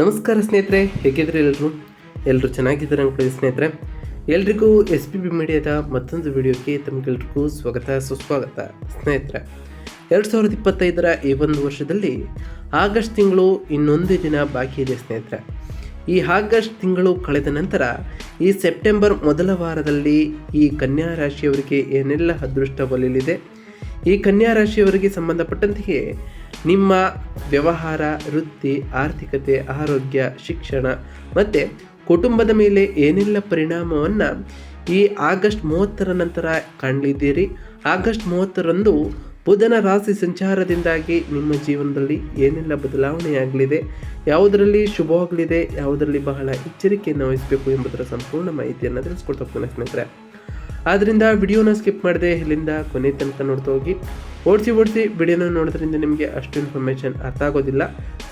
ನಮಸ್ಕಾರ ಸ್ನೇಹಿತರೆ ಹೇಗಿದ್ರೆ ಎಲ್ಲರೂ ಎಲ್ಲರೂ ಚೆನ್ನಾಗಿದ್ದಾರೆ ಅನ್ಕೊಳ್ಳಿ ಸ್ನೇಹಿತರೆ. ಎಲ್ರಿಗೂ ಎಸ್ ಪಿ ಬಿ ಮೀಡಿಯಾದ ಮತ್ತೊಂದು ವಿಡಿಯೋಕ್ಕೆ ತಮಗೆಲ್ರಿಗೂ ಸ್ವಾಗತ, ಸುಸ್ವಾಗತ ಸ್ನೇಹಿತರೆ. ಎರಡು ಸಾವಿರದ ಇಪ್ಪತ್ತೈದರ ಈ ಒಂದು ವರ್ಷದಲ್ಲಿ ಆಗಸ್ಟ್ ತಿಂಗಳು ಇನ್ನೊಂದು ದಿನ ಬಾಕಿ ಇದೆ ಸ್ನೇಹಿತರೆ. ಈ ಆಗಸ್ಟ್ ತಿಂಗಳು ಕಳೆದ ನಂತರ ಈ ಸೆಪ್ಟೆಂಬರ್ ಮೊದಲ ವಾರದಲ್ಲಿ ಈ ಕನ್ಯಾ ರಾಶಿಯವರಿಗೆ ಏನೆಲ್ಲ ಅದೃಷ್ಟ ಒಲಿಯಲಿದೆ? ಈ ಕನ್ಯಾ ರಾಶಿಯವರಿಗೆ ಸಂಬಂಧಪಟ್ಟಂತೆಯೇ ನಿಮ್ಮ ವ್ಯವಹಾರ, ವೃತ್ತಿ, ಆರ್ಥಿಕತೆ, ಆರೋಗ್ಯ, ಶಿಕ್ಷಣ ಮತ್ತು ಕುಟುಂಬದ ಮೇಲೆ ಏನೆಲ್ಲ ಪರಿಣಾಮವನ್ನು ಈ ಆಗಸ್ಟ್ ಮೂವತ್ತರ ನಂತರ ಕಾಣಲಿದ್ದೀರಿ. ಆಗಸ್ಟ್ ಮೂವತ್ತರಂದು ಬುಧನ ರಾಶಿ ಸಂಚಾರದಿಂದಾಗಿ ನಿಮ್ಮ ಜೀವನದಲ್ಲಿ ಏನೆಲ್ಲ ಬದಲಾವಣೆಯಾಗಲಿದೆ, ಯಾವುದರಲ್ಲಿ ಶುಭವಾಗಲಿದೆ ಯಾವುದರಲ್ಲಿ ಬಹಳ ಎಚ್ಚರಿಕೆಯನ್ನು ವಹಿಸಬೇಕು ಎಂಬುದರ ಸಂಪೂರ್ಣ ಮಾಹಿತಿಯನ್ನು ತಿಳಿಸ್ಕೊಡ್ತಾ ಸ್ನೇಹಿತರೆ. ಆದ್ದರಿಂದ ವಿಡಿಯೋನ ಸ್ಕಿಪ್ ಮಾಡದೆ ಇಲ್ಲಿಂದ ಕೊನೆ ತನಕ ನೋಡ್ತಾ ಹೋಗಿ. ಓಡಿಸಿ ಓಡಿಸಿ ವಿಡಿಯೋನ ನೋಡೋದ್ರಿಂದ ನಿಮಗೆ ಅಷ್ಟು ಇನ್ಫಾರ್ಮೇಷನ್ ಅರ್ಥ ಆಗೋದಿಲ್ಲ.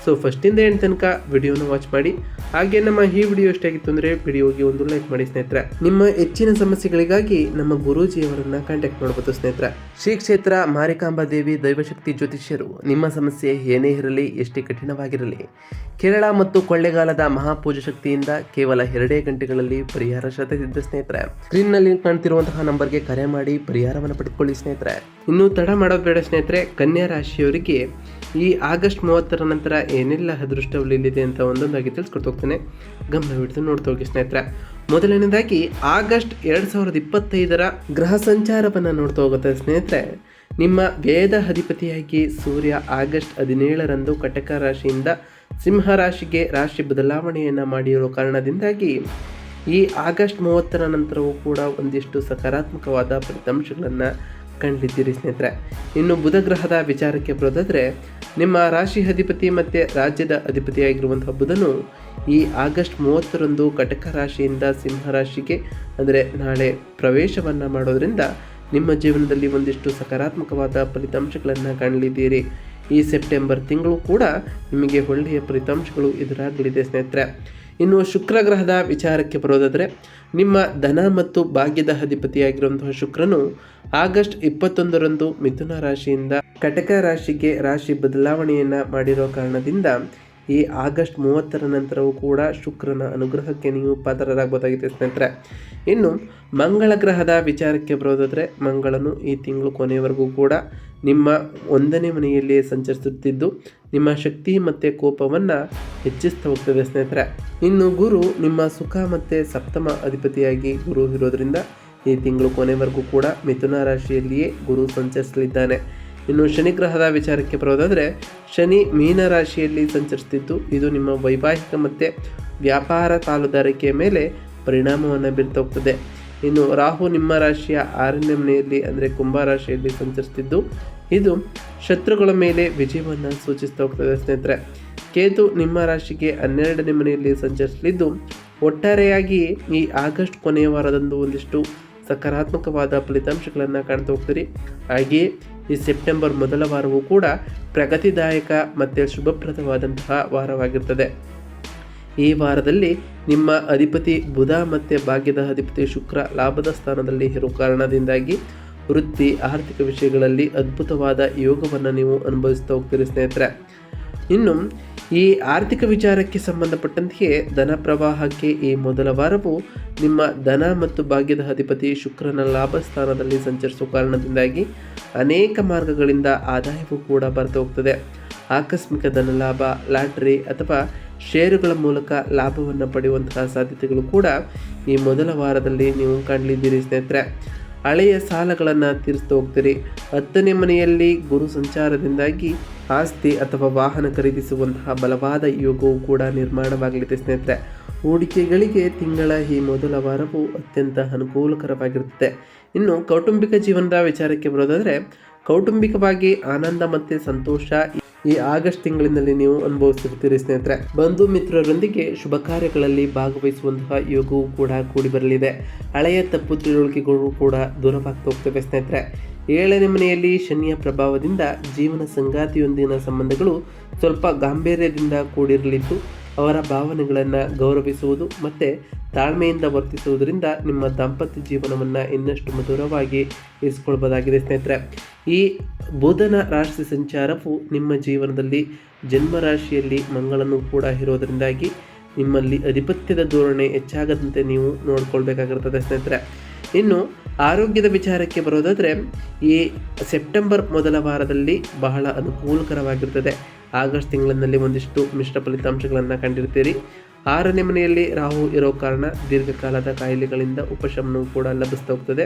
ಸೊ ಫಸ್ಟಿಂದ ಏನು ತನಕ ವಿಡಿಯೋನ ವಾಚ್ ಮಾಡಿ. ಹಾಗೆ ನಮ್ಮ ಈ ವಿಡಿಯೋ ಎಷ್ಟಾಗಿತ್ತು ಅಂದರೆ ವಿಡಿಯೋಗೆ ಒಂದು ಲೈಕ್ ಮಾಡಿ ಸ್ನೇಹಿತರೆ. ನಿಮ್ಮ ಹೆಚ್ಚಿನ ಸಮಸ್ಯೆಗಳಿಗಾಗಿ ನಮ್ಮ ಗುರೂಜಿಯವರನ್ನು ಕಾಂಟ್ಯಾಕ್ಟ್ ಮಾಡಬಹುದು ಸ್ನೇಹಿತರೆ. ಶ್ರೀ ಕ್ಷೇತ್ರ ಮಾರಿಕಾಂಬಾ ದೇವಿ ದೈವಶಕ್ತಿ ಜ್ಯೋತಿಷ್ಯರು, ನಿಮ್ಮ ಸಮಸ್ಯೆ ಏನೇ ಇರಲಿ, ಎಷ್ಟೇ ಕಠಿಣವಾಗಿರಲಿ, ಕೇರಳ ಮತ್ತು ಕೊಳ್ಳೆಗಾಲದ ಮಹಾಪೂಜೆ ಶಕ್ತಿಯಿಂದ ಕೇವಲ ಎರಡೇ ಗಂಟೆಗಳಲ್ಲಿ ಪರಿಹಾರ ಶತಸಿದ್ಧ ಸ್ನೇಹಿತರೆ. ಸ್ಕ್ರೀನ್ನಲ್ಲಿ ಕಾಣ್ತಿರುವಂತಹ ನಂಬರ್ಗೆ ಕರೆ ಮಾಡಿ ಪರಿಹಾರವನ್ನು ಪಡೆದುಕೊಳ್ಳಿ ಸ್ನೇಹಿತರೆ. ಇನ್ನು ತಡ ಮಾಡೋದು ಬೇಡ ಸ್ನೇಹಿತರೆ, ಕನ್ಯಾ ರಾಶಿಯವರಿಗೆ ಈ ಆಗಸ್ಟ್ ಮೂವತ್ತರ ನಂತರ ಏನೆಲ್ಲ ಅದೃಷ್ಟ ಉಳಿಲಿದೆ ಅಂತ ಒಂದೊಂದಾಗಿ ತಿಳಿಸ್ಕೊಟ್ಟು ಹೋಗ್ತೇನೆ. ಗಮನವಿಟ್ಟು ನೋಡ್ತಾ ಹೋಗಿ ಸ್ನೇಹಿತರೆ. ಮೊದಲನೇದಾಗಿ, ಆಗಸ್ಟ್ ಎರಡು ಸಾವಿರದ ಇಪ್ಪತ್ತೈದರ ಗ್ರಹ ಸಂಚಾರವನ್ನು ನೋಡ್ತಾ ಹೋಗುತ್ತೆ ಸ್ನೇಹಿತರೆ. ನಿಮ್ಮ ವೇದ ಅಧಿಪತಿಯಾಗಿ ಸೂರ್ಯ ಆಗಸ್ಟ್ ಹದಿನೇಳರಂದು ಕಟಕ ರಾಶಿಯಿಂದ ಸಿಂಹ ರಾಶಿಗೆ ರಾಶಿ ಬದಲಾವಣೆಯನ್ನು ಮಾಡಿರುವ ಕಾರಣದಿಂದಾಗಿ ಈ ಆಗಸ್ಟ್ ಮೂವತ್ತರ ನಂತರವೂ ಕೂಡ ಒಂದಿಷ್ಟು ಸಕಾರಾತ್ಮಕವಾದ ಫಲಿತಾಂಶಗಳನ್ನು ಕಂಡಿದ್ದೀರಿ ಸ್ನೇಹಿತರೆ. ಇನ್ನು ಬುಧ ಗ್ರಹದ ವಿಚಾರಕ್ಕೆ ಬರೋದಾದರೆ, ನಿಮ್ಮ ರಾಶಿ ಅಧಿಪತಿ ಮತ್ತು ರಾಜ್ಯದ ಅಧಿಪತಿಯಾಗಿರುವಂಥ ಬುಧನು ಈ ಆಗಸ್ಟ್ ಮೂವತ್ತರಂದು ಕಟಕ ರಾಶಿಯಿಂದ ಸಿಂಹ ರಾಶಿಗೆ, ಅಂದರೆ ನಾಳೆ ಪ್ರವೇಶವನ್ನು ಮಾಡೋದರಿಂದ ನಿಮ್ಮ ಜೀವನದಲ್ಲಿ ಒಂದಿಷ್ಟು ಸಕಾರಾತ್ಮಕವಾದ ಫಲಿತಾಂಶಗಳನ್ನು ಕಾಣಲಿದ್ದೀರಿ. ಈ ಸೆಪ್ಟೆಂಬರ್ ತಿಂಗಳು ಕೂಡ ನಿಮಗೆ ಒಳ್ಳೆಯ ಫಲಿತಾಂಶಗಳು ಎದುರಾಗಲಿದೆ ಸ್ನೇಹಿತರೆ. ಇನ್ನು ಶುಕ್ರ ಗ್ರಹದ ವಿಚಾರಕ್ಕೆ ಬರೋದಾದರೆ, ನಿಮ್ಮ ಧನ ಮತ್ತು ಭಾಗ್ಯದ ಅಧಿಪತಿಯಾಗಿರುವಂತಹ ಶುಕ್ರನು ಆಗಸ್ಟ್ ಇಪ್ಪತ್ತೊಂದರಂದು ಮಿಥುನ ರಾಶಿಯಿಂದ ಕಟಕ ರಾಶಿಗೆ ರಾಶಿ ಬದಲಾವಣೆಯನ್ನು ಮಾಡಿರೋ ಕಾರಣದಿಂದ ಈ ಆಗಸ್ಟ್ ಮೂವತ್ತರ ನಂತರವೂ ಕೂಡ ಶುಕ್ರನ ಅನುಗ್ರಹಕ್ಕೆ ನೀವು ಪಾತ್ರರಾಗಬಹುದಾಗಿದೆ ಸ್ನೇಹಿತರೆ. ಇನ್ನು ಮಂಗಳ ಗ್ರಹದ ವಿಚಾರಕ್ಕೆ ಬರೋದಾದರೆ ಮಂಗಳನು ಈ ತಿಂಗಳು ಕೊನೆಯವರೆಗೂ ಕೂಡ ನಿಮ್ಮ ಒಂದನೇ ಮನೆಯಲ್ಲಿ ಸಂಚರಿಸುತ್ತಿದ್ದು ನಿಮ್ಮ ಶಕ್ತಿ ಮತ್ತು ಕೋಪವನ್ನು ಹೆಚ್ಚಿಸ್ತಾ ಹೋಗ್ತದೆ ಸ್ನೇಹಿತರೆ. ಇನ್ನು ಗುರು ನಿಮ್ಮ ಸುಖ ಮತ್ತು ಸಪ್ತಮ ಅಧಿಪತಿಯಾಗಿ ಗುರು ಇರೋದರಿಂದ ಈ ತಿಂಗಳು ಕೊನೆವರೆಗೂ ಕೂಡ ಮಿಥುನ ರಾಶಿಯಲ್ಲಿಯೇ ಗುರು ಸಂಚರಿಸಲಿದ್ದಾನೆ. ಇನ್ನು ಶನಿ ಗ್ರಹದ ವಿಚಾರಕ್ಕೆ ಬರೋದಾದರೆ, ಶನಿ ಮೀನ ರಾಶಿಯಲ್ಲಿ ಸಂಚರಿಸ್ತಿದ್ದು, ಇದು ನಿಮ್ಮ ವೈವಾಹಿಕ ಮತ್ತು ವ್ಯಾಪಾರ ಪಾಲುದಾರಿಕೆಯ ಮೇಲೆ ಪರಿಣಾಮವನ್ನು ಬೀರ್ತಾ ಹೋಗ್ತದೆ. ಇನ್ನು ರಾಹು ನಿಮ್ಮ ರಾಶಿಯ ಆರನೇ ಮನೆಯಲ್ಲಿ, ಅಂದರೆ ಕುಂಭ ರಾಶಿಯಲ್ಲಿ ಸಂಚರಿಸ್ತಿದ್ದು, ಇದು ಶತ್ರುಗಳ ಮೇಲೆ ವಿಜಯವನ್ನು ಸೂಚಿಸ್ತಾ ಹೋಗ್ತದೆ ಸ್ನೇಹಿತರೆ. ಕೇತು ನಿಮ್ಮ ರಾಶಿಗೆ ಹನ್ನೆರಡನೇ ಮನೆಯಲ್ಲಿ ಸಂಚರಿಸಲಿದ್ದು, ಒಟ್ಟಾರೆಯಾಗಿ ಈ ಆಗಸ್ಟ್ ಕೊನೆಯ ವಾರದಂದು ಒಂದಿಷ್ಟು ಸಕಾರಾತ್ಮಕವಾದ ಫಲಿತಾಂಶಗಳನ್ನು ಕಾಣ್ತಾ ಹೋಗ್ತೀರಿ. ಹಾಗೆಯೇ ಈ ಸೆಪ್ಟೆಂಬರ್ ಮೊದಲ ವಾರವೂ ಕೂಡ ಪ್ರಗತಿದಾಯಕ ಮತ್ತು ಶುಭಪ್ರದವಾದಂತಹ ವಾರವಾಗಿರ್ತದೆ. ಈ ವಾರದಲ್ಲಿ ನಿಮ್ಮ ಅಧಿಪತಿ ಬುಧ ಮತ್ತು ಭಾಗ್ಯದ ಅಧಿಪತಿ ಶುಕ್ರ ಲಾಭದ ಸ್ಥಾನದಲ್ಲಿ ಇರುವ ಕಾರಣದಿಂದಾಗಿ ವೃತ್ತಿ, ಆರ್ಥಿಕ ವಿಷಯಗಳಲ್ಲಿ ಅದ್ಭುತವಾದ ಯೋಗವನ್ನು ನೀವು ಅನುಭವಿಸ್ತಾ ಹೋಗ್ತೀರಿ ಸ್ನೇಹಿತರೆ. ಇನ್ನು ಈ ಆರ್ಥಿಕ ವಿಚಾರಕ್ಕೆ ಸಂಬಂಧಪಟ್ಟಂತೆಯೇ ಧನ ಪ್ರವಾಹಕ್ಕೆ ಈ ಮೊದಲ ವಾರವು ನಿಮ್ಮ ಧನ ಮತ್ತು ಭಾಗ್ಯದ ಅಧಿಪತಿ ಶುಕ್ರನ ಲಾಭ ಸ್ಥಾನದಲ್ಲಿ ಸಂಚರಿಸುವ ಕಾರಣದಿಂದಾಗಿ ಅನೇಕ ಮಾರ್ಗಗಳಿಂದ ಆದಾಯವೂ ಕೂಡ ಬರೆದು ಹೋಗ್ತದೆ. ಆಕಸ್ಮಿಕ ಧನ ಲಾಭ, ಲಾಟ್ರಿ ಅಥವಾ ಷೇರುಗಳ ಮೂಲಕ ಲಾಭವನ್ನು ಪಡೆಯುವಂತಹ ಸಾಧ್ಯತೆಗಳು ಕೂಡ ಈ ಮೊದಲ ವಾರದಲ್ಲಿ ನೀವು ಕಾಣಲಿದ್ದೀರಿ ಸ್ನೇಹಿತರೆ. ಹಳೆಯ ಸಾಲಗಳನ್ನು ತೀರಿಸ್ತಾ ಹೋಗ್ತೀರಿ. ಹತ್ತನೇ ಮನೆಯಲ್ಲಿ ಗುರು ಸಂಚಾರದಿಂದಾಗಿ ಆಸ್ತಿ ಅಥವಾ ವಾಹನ ಖರೀದಿಸುವಂತಹ ಬಲವಾದ ಯೋಗವು ಕೂಡ ನಿರ್ಮಾಣವಾಗಲಿದೆ ಸ್ನೇಹಿತರೆ. ಹೂಡಿಕೆಗಳಿಗೆ ತಿಂಗಳ ಈ ಮೊದಲ ವಾರವು ಅತ್ಯಂತ ಅನುಕೂಲಕರವಾಗಿರುತ್ತದೆ. ಇನ್ನು ಕೌಟುಂಬಿಕ ಜೀವನದ ವಿಚಾರಕ್ಕೆ ಬರೋದಾದರೆ, ಕೌಟುಂಬಿಕವಾಗಿ ಆನಂದ ಮತ್ತು ಸಂತೋಷ ಈ ಆಗಸ್ಟ್ ತಿಂಗಳಿನಲ್ಲಿ ನೀವು ಅನುಭವಿಸುತ್ತೀರಿ ಸ್ನೇಹಿತರೆ. ಬಂಧು ಮಿತ್ರರೊಂದಿಗೆ ಶುಭ ಕಾರ್ಯಗಳಲ್ಲಿ ಭಾಗವಹಿಸುವಂತಹ ಯೋಗವು ಕೂಡ ಕೂಡಿ ಬರಲಿದೆ. ಹಳೆಯ ತಪ್ಪು ತಿಳುವಳಿಕೆಗಳು ಕೂಡ ದೂರವಾಗ್ತಾ ಹೋಗ್ತವೆ ಸ್ನೇಹಿತರೆ. ಏಳನೇ ಮನೆಯಲ್ಲಿ ಶನಿಯ ಪ್ರಭಾವದಿಂದ ಜೀವನ ಸಂಗಾತಿಯೊಂದಿನ ಸಂಬಂಧಗಳು ಸ್ವಲ್ಪ ಗಾಂಭೀರ್ಯದಿಂದ ಕೂಡಿರಲಿದ್ದು ಅವರ ಭಾವನೆಗಳನ್ನು ಗೌರವಿಸುವುದು ಮತ್ತು ತಾಳ್ಮೆಯಿಂದ ವರ್ತಿಸುವುದರಿಂದ ನಿಮ್ಮ ದಾಂಪತ್ಯ ಜೀವನವನ್ನು ಇನ್ನಷ್ಟು ಮಧುರವಾಗಿ ಇರಿಸಿಕೊಳ್ಬೋದಾಗಿದೆ ಸ್ನೇಹಿತರೆ. ಈ ಬುಧನ ರಾಶಿ ಸಂಚಾರವು ನಿಮ್ಮ ಜೀವನದಲ್ಲಿ ಜನ್ಮ ರಾಶಿಯಲ್ಲಿ ಮಂಗಳನು ಕೂಡ ಇರೋದರಿಂದಾಗಿ ನಿಮ್ಮಲ್ಲಿ ಅಧಿಪತ್ಯದ ಧೋರಣೆ ಹೆಚ್ಚಾಗದಂತೆ ನೀವು ನೋಡ್ಕೊಳ್ಬೇಕಾಗಿರ್ತದೆ ಸ್ನೇಹಿತರೆ. ಇನ್ನು ಆರೋಗ್ಯದ ವಿಚಾರಕ್ಕೆ ಬರೋದಾದರೆ ಈ ಸೆಪ್ಟೆಂಬರ್ ಮೊದಲ ವಾರದಲ್ಲಿ ಬಹಳ ಅನುಕೂಲಕರವಾಗಿರ್ತದೆ. ಆಗಸ್ಟ್ ತಿಂಗಳಿನಲ್ಲಿ ಒಂದಿಷ್ಟು ಮಿಶ್ರ ಫಲಿತಾಂಶಗಳನ್ನು ಕಂಡಿರ್ತೀರಿ. ಆರನೇ ಮನೆಯಲ್ಲಿ ರಾಹು ಇರೋ ಕಾರಣ ದೀರ್ಘಕಾಲದ ಕಾಯಿಲೆಗಳಿಂದ ಉಪಶಮನವು ಕೂಡ ಲಭಿಸ್ತಾ ಹೋಗ್ತದೆ.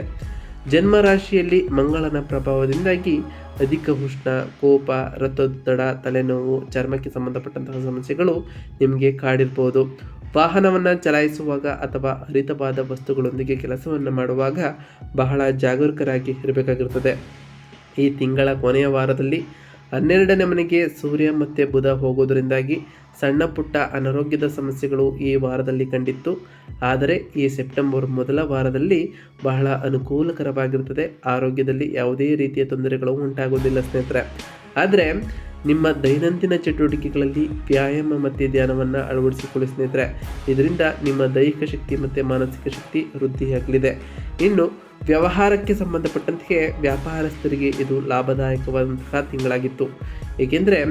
ಜನ್ಮ ರಾಶಿಯಲ್ಲಿ ಮಂಗಳನ ಪ್ರಭಾವದಿಂದಾಗಿ ಅಧಿಕ ಉಷ್ಣ, ಕೋಪ ರಥೊತ್ತಡ ತಲೆನೋವು, ಚರ್ಮಕ್ಕೆ ಸಂಬಂಧಪಟ್ಟಂತಹ ಸಮಸ್ಯೆಗಳು ನಿಮಗೆ ಕಾಡಿರ್ಬೋದು. ವಾಹನವನ್ನು ಚಲಾಯಿಸುವಾಗ ಅಥವಾ ಹರಿತವಾದ ವಸ್ತುಗಳೊಂದಿಗೆ ಕೆಲಸವನ್ನು ಮಾಡುವಾಗ ಬಹಳ ಜಾಗರೂಕರಾಗಿ ಇರಬೇಕಾಗಿರುತ್ತದೆ. ಈ ತಿಂಗಳ ಕೊನೆಯ ವಾರದಲ್ಲಿ ಹನ್ನೆರಡನೇ ಮನೆಗೆ ಸೂರ್ಯ ಮತ್ತು ಬುಧ ಹೋಗೋದರಿಂದಾಗಿ ಸಣ್ಣ ಪುಟ್ಟ ಅನಾರೋಗ್ಯದ ಸಮಸ್ಯೆಗಳು ಈ ವಾರದಲ್ಲಿ ಕಂಡಿತ್ತು. ಆದರೆ ಈ ಸೆಪ್ಟೆಂಬರ್ ಮೊದಲ ವಾರದಲ್ಲಿ ಬಹಳ ಅನುಕೂಲಕರವಾಗಿರುತ್ತದೆ. ಆರೋಗ್ಯದಲ್ಲಿ ಯಾವುದೇ ರೀತಿಯ ತೊಂದರೆಗಳು ಉಂಟಾಗುವುದಿಲ್ಲ ಸ್ನೇಹಿತರೆ. ಆದರೆ ನಿಮ್ಮ ದೈನಂದಿನ ಚಟುವಟಿಕೆಗಳಲ್ಲಿ ವ್ಯಾಯಾಮ ಮತ್ತು ಧ್ಯಾನವನ್ನು ಅಳವಡಿಸಿಕೊಳ್ಳಿ ಸ್ನೇಹಿತರೆ. ಇದರಿಂದ ನಿಮ್ಮ ದೈಹಿಕ ಶಕ್ತಿ ಮತ್ತು ಮಾನಸಿಕ ಶಕ್ತಿ ವೃದ್ಧಿಯಾಗಲಿದೆ. ಇನ್ನು ವ್ಯವಹಾರಕ್ಕೆ ಸಂಬಂಧಪಟ್ಟಂತೆ ವ್ಯಾಪಾರಸ್ಥರಿಗೆ ಇದು ಲಾಭದಾಯಕವಾದಂತಹ ತಿಂಗಳಾಗಿತ್ತು. ಏಕೆಂದರೆ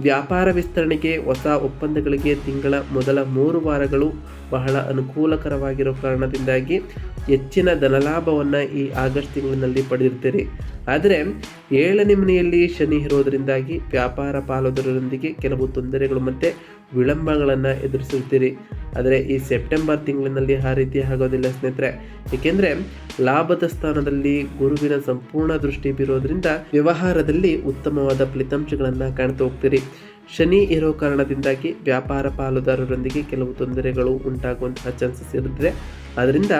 ವ್ಯಾಪಾರ ವಿಸ್ತರಣೆಗೆ ಹೊಸ ಒಪ್ಪಂದಗಳಿಗೆ ತಿಂಗಳ ಮೊದಲ ಮೂರು ವಾರಗಳು ಬಹಳ ಅನುಕೂಲಕರವಾಗಿರೋ ಕಾರಣದಿಂದಾಗಿ ಹೆಚ್ಚಿನ ಧನಲಾಭವನ್ನು ಈ ಆಗಸ್ಟ್ ತಿಂಗಳಿನಲ್ಲಿ ಪಡೆದಿರ್ತೀರಿ. ಆದರೆ ಏಳನೇ ಮನೆಯಲ್ಲಿ ಶನಿ ಇರೋದರಿಂದಾಗಿ ವ್ಯಾಪಾರ ಪಾಲುದಾರರೊಂದಿಗೆ ಕೆಲವು ತೊಂದರೆಗಳು ಮತ್ತು ವಿಳಂಬಗಳನ್ನು ಎದುರಿಸುತ್ತೀರಿ. ಆದರೆ ಈ ಸೆಪ್ಟೆಂಬರ್ ತಿಂಗಳಿನಲ್ಲಿ ಆ ರೀತಿ ಆಗೋದಿಲ್ಲ ಸ್ನೇಹಿತರೆ. ಏಕೆಂದರೆ ಲಾಭದ ಸ್ಥಾನದಲ್ಲಿ ಗುರುವಿನ ಸಂಪೂರ್ಣ ದೃಷ್ಟಿ ಬೀರೋದ್ರಿಂದ ವ್ಯವಹಾರದಲ್ಲಿ ಉತ್ತಮವಾದ ಫಲಿತಾಂಶಗಳನ್ನು ಕಾಣ್ತಾ ಹೋಗ್ತೀರಿ. ಶನಿ ಇರೋ ಕಾರಣದಿಂದಾಗಿ ವ್ಯಾಪಾರ ಪಾಲುದಾರರೊಂದಿಗೆ ಕೆಲವು ತೊಂದರೆಗಳು ಉಂಟಾಗುವಂತಹ ಚಾನ್ಸಸ್ ಇರುತ್ತದೆ. ಆದ್ದರಿಂದ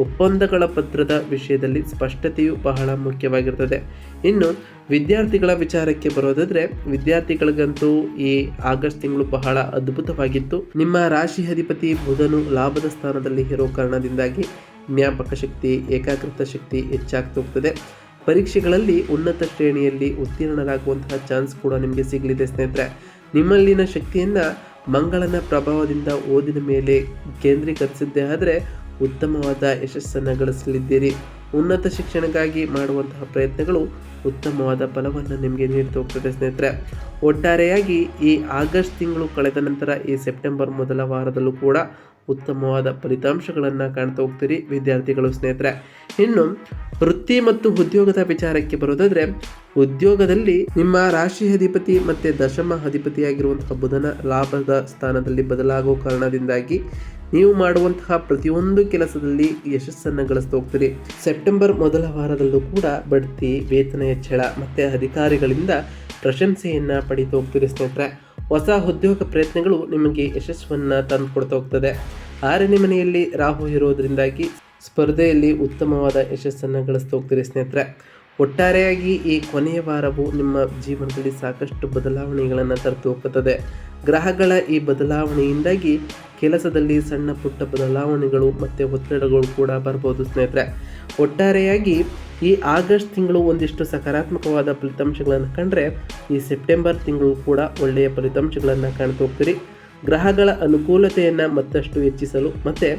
ಒಪ್ಪಂದಗಳ ಪತ್ರದ ವಿಷಯದಲ್ಲಿ ಸ್ಪಷ್ಟತೆಯು ಬಹಳ ಮುಖ್ಯವಾಗಿರ್ತದೆ. ಇನ್ನು, ವಿದ್ಯಾರ್ಥಿಗಳ ವಿಚಾರಕ್ಕೆ ಬರೋದಾದ್ರೆ, ವಿದ್ಯಾರ್ಥಿಗಳಿಗಂತೂ ಈ ಆಗಸ್ಟ್ ತಿಂಗಳು ಬಹಳ ಅದ್ಭುತವಾಗಿತ್ತು. ನಿಮ್ಮ ರಾಶಿ ಅಧಿಪತಿ ಬುಧನು ಲಾಭದ ಸ್ಥಾನದಲ್ಲಿ ಇರೋ ಕಾರಣದಿಂದಾಗಿ ಜ್ಞಾಪಕ ಶಕ್ತಿ, ಏಕಾಗ್ರತ ಶಕ್ತಿ ಹೆಚ್ಚಾಗ್ತಾ ಹೋಗ್ತದೆ. ಪರೀಕ್ಷೆಗಳಲ್ಲಿ ಉನ್ನತ ಶ್ರೇಣಿಯಲ್ಲಿ ಉತ್ತೀರ್ಣರಾಗುವಂತಹ ಚಾನ್ಸ್ ಕೂಡ ನಿಮಗೆ ಸಿಗಲಿದೆ ಸ್ನೇಹಿತರೆ. ನಿಮ್ಮಲ್ಲಿನ ಶಕ್ತಿಯನ್ನು ಮಂಗಳನ ಪ್ರಭಾವದಿಂದ ಓದಿನ ಮೇಲೆ ಕೇಂದ್ರೀಕರಿಸಿದ್ದೇ ಆದರೆ ಉತ್ತಮವಾದ ಯಶಸ್ಸನ್ನು ಗಳಿಸಲಿದ್ದೀರಿ. ಉನ್ನತ ಶಿಕ್ಷಣಕ್ಕಾಗಿ ಮಾಡುವಂತಹ ಪ್ರಯತ್ನಗಳು ಉತ್ತಮವಾದ ಫಲವನ್ನು ನಿಮಗೆ ನೀಡ್ತಾ ಹೋಗ್ತದೆ ಸ್ನೇಹಿತರೆ. ಒಟ್ಟಾರೆಯಾಗಿ ಈ ಆಗಸ್ಟ್ ತಿಂಗಳು ಕಳೆದ ನಂತರ ಈ ಸೆಪ್ಟೆಂಬರ್ ಮೊದಲ ವಾರದಲ್ಲೂ ಕೂಡ ಉತ್ತಮವಾದ ಫಲಿತಾಂಶಗಳನ್ನು ಕಾಣ್ತಾ ಹೋಗ್ತೀರಿ ವಿದ್ಯಾರ್ಥಿಗಳು ಸ್ನೇಹಿತರೆ. ಇನ್ನು ವೃತ್ತಿ ಮತ್ತು ಉದ್ಯೋಗದ ವಿಚಾರಕ್ಕೆ ಬರೋದಾದರೆ, ಉದ್ಯೋಗದಲ್ಲಿ ನಿಮ್ಮ ರಾಶಿ ಅಧಿಪತಿ ಮತ್ತು ದಶಮ ಅಧಿಪತಿಯಾಗಿರುವಂತಹ ಬುಧನ ಲಾಭದ ಸ್ಥಾನದಲ್ಲಿ ಬದಲಾಗುವ ಕಾರಣದಿಂದಾಗಿ ನೀವು ಮಾಡುವಂತಹ ಪ್ರತಿಯೊಂದು ಕೆಲಸದಲ್ಲಿ ಯಶಸ್ಸನ್ನು ಗಳಿಸ್ತಾ ಹೋಗ್ತೀರಿ ಸೆಪ್ಟೆಂಬರ್ ಮೊದಲ ವಾರದಲ್ಲೂ ಕೂಡ ಬಡ್ತಿ, ವೇತನ ಹೆಚ್ಚಳ ಮತ್ತು ಅಧಿಕಾರಿಗಳಿಂದ ಪ್ರಶಂಸೆಯನ್ನು ಪಡೀತಾ ಹೋಗ್ತೀರಿ ಸ್ನೇಹಿತರೆ ಹೊಸ ಉದ್ಯೋಗ ಪ್ರಯತ್ನಗಳು ನಿಮಗೆ ಯಶಸ್ಸನ್ನು ತಂದುಕೊಡ್ತಾ ಹೋಗ್ತದೆ ಆರನೇ ಮನೆಯಲ್ಲಿ ರಾಹು ಇರೋದರಿಂದಾಗಿ ಸ್ಪರ್ಧೆಯಲ್ಲಿ ಉತ್ತಮವಾದ ಯಶಸ್ಸನ್ನು ಗಳಿಸ್ತಾ ಹೋಗ್ತೀರಿ ಸ್ನೇಹಿತರೆ. ಒಟ್ಟಾರೆಯಾಗಿ ಈ ಕೊನೆಯ ವಾರವು ನಿಮ್ಮ ಜೀವನದಲ್ಲಿ ಸಾಕಷ್ಟು ಬದಲಾವಣೆಗಳನ್ನು ತರ್ತು ಹೋಗುತ್ತದೆ ಗ್ರಹಗಳ ಈ ಬದಲಾವಣೆಯಿಂದಾಗಿ ಕೆಲಸದಲ್ಲಿ ಸಣ್ಣ ಪುಟ್ಟ ಬದಲಾವಣೆಗಳು ಮತ್ತು ಒತ್ತಡಗಳು ಕೂಡ ಬರ್ಬೋದು ಸ್ನೇಹಿತರೆ. ಒಟ್ಟಾರೆಯಾಗಿ ಈ ಆಗಸ್ಟ್ ತಿಂಗಳು ಒಂದಿಷ್ಟು ಸಕಾರಾತ್ಮಕವಾದ ಫಲಿತಾಂಶಗಳನ್ನು ಕಂಡರೆ ಈ ಸೆಪ್ಟೆಂಬರ್ ತಿಂಗಳು ಕೂಡ ಒಳ್ಳೆಯ ಫಲಿತಾಂಶಗಳನ್ನು ಕಾಣ್ತಾ ಹೋಗ್ತೀರಿ ಗ್ರಹಗಳ ಅನುಕೂಲತೆಯನ್ನು ಮತ್ತಷ್ಟು ಹೆಚ್ಚಿಸಲು ಮತ್ತು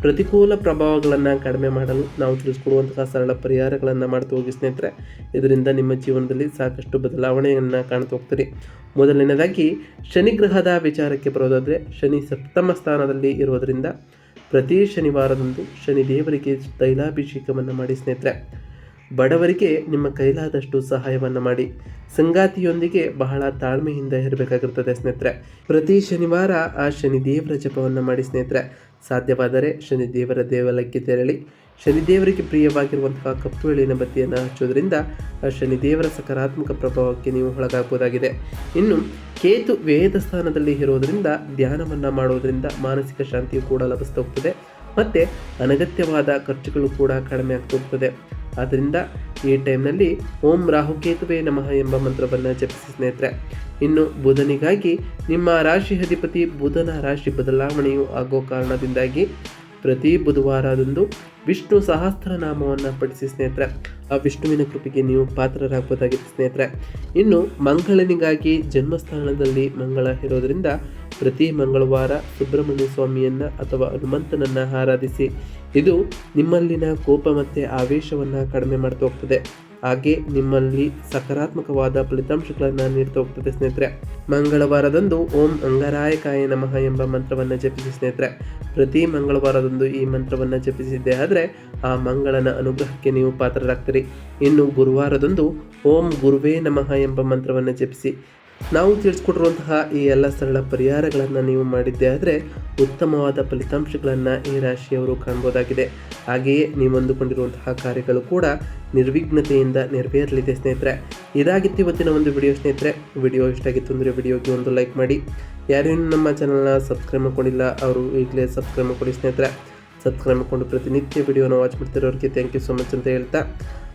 ಪ್ರತಿಕೂಲ ಪ್ರಭಾವಗಳನ್ನು ಕಡಿಮೆ ಮಾಡಲು ನಾವು ತಿಳಿಸ್ಕೊಡುವಂತಹ ಸರಳ ಪರಿಹಾರಗಳನ್ನು ಮಾಡ್ತಾ ಹೋಗಿ ಸ್ನೇಹಿತರೆ. ಇದರಿಂದ ನಿಮ್ಮ ಜೀವನದಲ್ಲಿ ಸಾಕಷ್ಟು ಬದಲಾವಣೆಯನ್ನು ಕಾಣ್ತಾ ಹೋಗ್ತೀರಿ. ಮೊದಲನೇದಾಗಿ, ಶನಿ ಗ್ರಹದ ವಿಚಾರಕ್ಕೆ ಬರೋದಾದರೆ, ಶನಿ ಸಪ್ತಮ ಸ್ಥಾನದಲ್ಲಿ ಇರೋದರಿಂದ ಪ್ರತಿ ಶನಿವಾರದಂದು ಶನಿ ದೇವರಿಗೆ ತೈಲಾಭಿಷೇಕವನ್ನು ಮಾಡಿ ಸ್ನೇಹಿತರೆ. ಬಡವರಿಗೆ ನಿಮ್ಮ ಕೈಲಾದಷ್ಟು ಸಹಾಯವನ್ನು ಮಾಡಿ. ಸಂಗಾತಿಯೊಂದಿಗೆ ಬಹಳ ತಾಳ್ಮೆಯಿಂದ ಇರಬೇಕಾಗಿರ್ತದೆ ಸ್ನೇಹಿತರೆ. ಪ್ರತಿ ಶನಿವಾರ ಆ ಶನಿ ದೇವರ ಜಪವನ್ನು ಮಾಡಿ ಸ್ನೇಹಿತರೆ. ಸಾಧ್ಯವಾದರೆ ಶನಿದೇವರ ದೇವಾಲಯಕ್ಕೆ ತೆರಳಿ. ಶನಿದೇವರಿಗೆ ಪ್ರಿಯವಾಗಿರುವಂತಹ ಕಪ್ಪು ಎಳಿನ ಬತ್ತಿಯನ್ನು ಹಚ್ಚುವುದರಿಂದ ಶನಿದೇವರ ಸಕಾರಾತ್ಮಕ ಪ್ರಭಾವಕ್ಕೆ ನೀವು ಒಳಗಾಗಬಹುದಾಗಿದೆ. ಇನ್ನು ಕೇತು ವೇದ ಸ್ಥಾನದಲ್ಲಿ ಇರೋದರಿಂದ ಧ್ಯಾನವನ್ನು ಮಾಡೋದರಿಂದ ಮಾನಸಿಕ ಶಾಂತಿಯು ಕೂಡ ಲಭಿಸ್ತಾ ಹೋಗ್ತದೆ. ಮತ್ತು ಅನಗತ್ಯವಾದ ಖರ್ಚುಗಳು ಕೂಡ ಕಡಿಮೆ ಆಗ್ತಿರ್ತದೆ ಆದ್ದರಿಂದ ಈ ಟೈಮ್ನಲ್ಲಿ ಓಂ ರಾಹುಕೇತುವೆ ನಮಃ ಎಂಬ ಮಂತ್ರವನ್ನು ಜಪಿಸಿ ಸ್ನೇಹಿತರೆ. ಇನ್ನು ಬುಧನಿಗಾಗಿ ನಿಮ್ಮ ರಾಶಿ ಅಧಿಪತಿ ಬುಧನ ರಾಶಿ ಬದಲಾವಣೆಯು ಆಗೋ ಕಾರಣದಿಂದಾಗಿ ಪ್ರತಿ ಬುಧವಾರದಂದು ವಿಷ್ಣು ಸಹಸ್ರನಾಮವನ್ನು ಪಠಿಸಿ ಸ್ನೇಹಿತರೆ. ಆ ವಿಷ್ಣುವಿನ ಕೃಪೆಗೆ ನೀವು ಪಾತ್ರರಾಗಬಹುದಾಗಿದೆ ಸ್ನೇಹಿತರೆ. ಇನ್ನು ಮಂಗಳನಿಗಾಗಿ ಜನ್ಮಸ್ಥಾನದಲ್ಲಿ ಮಂಗಳ ಇರೋದರಿಂದ ಪ್ರತಿ ಮಂಗಳವಾರ ಸುಬ್ರಹ್ಮಣ್ಯ ಸ್ವಾಮಿಯನ್ನ ಅಥವಾ ಹನುಮಂತನನ್ನು ಆರಾಧಿಸಿ. ಇದು ನಿಮ್ಮಲ್ಲಿನ ಕೋಪ ಮತ್ತು ಆವೇಶವನ್ನು ಕಡಿಮೆ ಮಾಡ್ತಾ ಹೋಗ್ತದೆ. ಹಾಗೆ ನಿಮ್ಮಲ್ಲಿ ಸಕಾರಾತ್ಮಕವಾದ ಫಲಿತಾಂಶಗಳನ್ನು ನೀಡ್ತಾ ಹೋಗ್ತದೆ ಸ್ನೇಹಿತರೆ. ಮಂಗಳವಾರದಂದು ಓಂ ಅಂಗರಾಯಕಾಯ ನಮಃ ಎಂಬ ಮಂತ್ರವನ್ನು ಜಪಿಸಿ ಸ್ನೇಹಿತರೆ. ಪ್ರತಿ ಮಂಗಳವಾರದಂದು ಈ ಮಂತ್ರವನ್ನು ಜಪಿಸಿದ್ದೆ ಆದರೆ ಆ ಮಂಗಳನ ಅನುಗ್ರಹಕ್ಕೆ ನೀವು ಪಾತ್ರರಾಗ್ತೀರಿ. ಇನ್ನು ಗುರುವಾರದಂದು ಓಂ ಗುರುವೇ ನಮಃ ಎಂಬ ಮಂತ್ರವನ್ನು ಜಪಿಸಿ. ನಾವು ತಿಳಿಸ್ಕೊಟ್ಟಿರುವಂತಹ ಈ ಎಲ್ಲ ಸರಳ ಪರಿಹಾರಗಳನ್ನು ನೀವು ಮಾಡಿದ್ದೆ ಆದರೆ ಉತ್ತಮವಾದ ಫಲಿತಾಂಶಗಳನ್ನು ಈ ರಾಶಿಯವರು ಕಾಣ್ಬೋದಾಗಿದೆ. ಹಾಗೆಯೇ ನೀವು ಅಂದುಕೊಂಡಿರುವಂತಹ ಕಾರ್ಯಗಳು ಕೂಡ ನಿರ್ವಿಘ್ನತೆಯಿಂದ ನೆರವೇರಲಿದೆ ಸ್ನೇಹಿತರೆ. ಇದಾಗಿತ್ತು ಇವತ್ತಿನ ಒಂದು ವಿಡಿಯೋ ಸ್ನೇಹಿತರೆ. ವಿಡಿಯೋ ಇಷ್ಟ ಆಗಿತ್ತು ಅಂದರೆ ವಿಡಿಯೋಗೆ ಒಂದು ಲೈಕ್ ಮಾಡಿ. ಯಾರೇನು ನಮ್ಮ ಚಾನಲ್ನ ಸಬ್ಸ್ಕ್ರೈಬ್ ಮಾಡ್ಕೊಂಡಿಲ್ಲ, ಅವರು ಈಗಲೇ ಸಬ್ಸ್ಕ್ರೈಬ್ ಮಾಡಿಕೊಡಿ ಸ್ನೇಹಿತರೆ. ಸಬ್ಸ್ಕ್ರೈಬ್ ಮಾಡಿಕೊಂಡು ಪ್ರತಿನಿತ್ಯ ವಿಡಿಯೋನ ವಾಚ್ ಮಾಡ್ತಿರೋರಿಗೆ ಥ್ಯಾಂಕ್ ಯು ಸೊ ಮಚ್ ಅಂತ ಹೇಳ್ತಾ.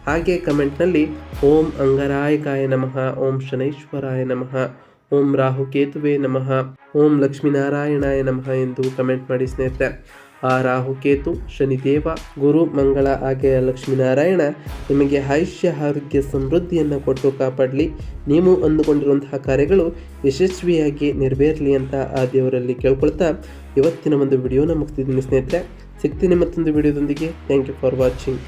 ಹಾಗೆ ಕಮೆಂಟ್ನಲ್ಲಿ ಓಂ ಅಂಗರಾಯಕಾಯ ನಮಃ, ಓಂ ಶನೈಶ್ವರಾಯ ನಮಃ, ಓಂ ರಾಹು ಕೇತುವೆ ನಮಃ, ಓಂ ಲಕ್ಷ್ಮೀನಾರಾಯಣಾಯ ನಮಃ ಎಂದು ಕಮೆಂಟ್ ಮಾಡಿ ಸ್ನೇಹಿತರೆ. ಆ ರಾಹು ಕೇತು ಶನಿದೇವ, ಗುರು, ಮಂಗಳ ಹಾಗೆ ಲಕ್ಷ್ಮೀನಾರಾಯಣ ನಿಮಗೆ ಆಯುಷ್ಯ, ಆರೋಗ್ಯ, ಸಮೃದ್ಧಿಯನ್ನು ಕೊಟ್ಟು ಕಾಪಾಡಲಿ. ನೀವು ಅಂದುಕೊಂಡಿರುವಂತಹ ಕಾರ್ಯಗಳು ಯಶಸ್ವಿಯಾಗಿ ನೆರವೇರಲಿ ಅಂತ ಆ ದೇವರಲ್ಲಿ ಕೇಳ್ಕೊಳ್ತಾ ಇವತ್ತಿನ ಒಂದು ವಿಡಿಯೋನ ಮುಗಿಸ್ತಿದ್ದೀನಿ ಸ್ನೇಹಿತರೆ. ಸಿಗ್ತೀನಿ ಮತ್ತೊಂದು ವಿಡಿಯೋದೊಂದಿಗೆ ಥ್ಯಾಂಕ್ ಯು ಫಾರ್ ವಾಚಿಂಗ್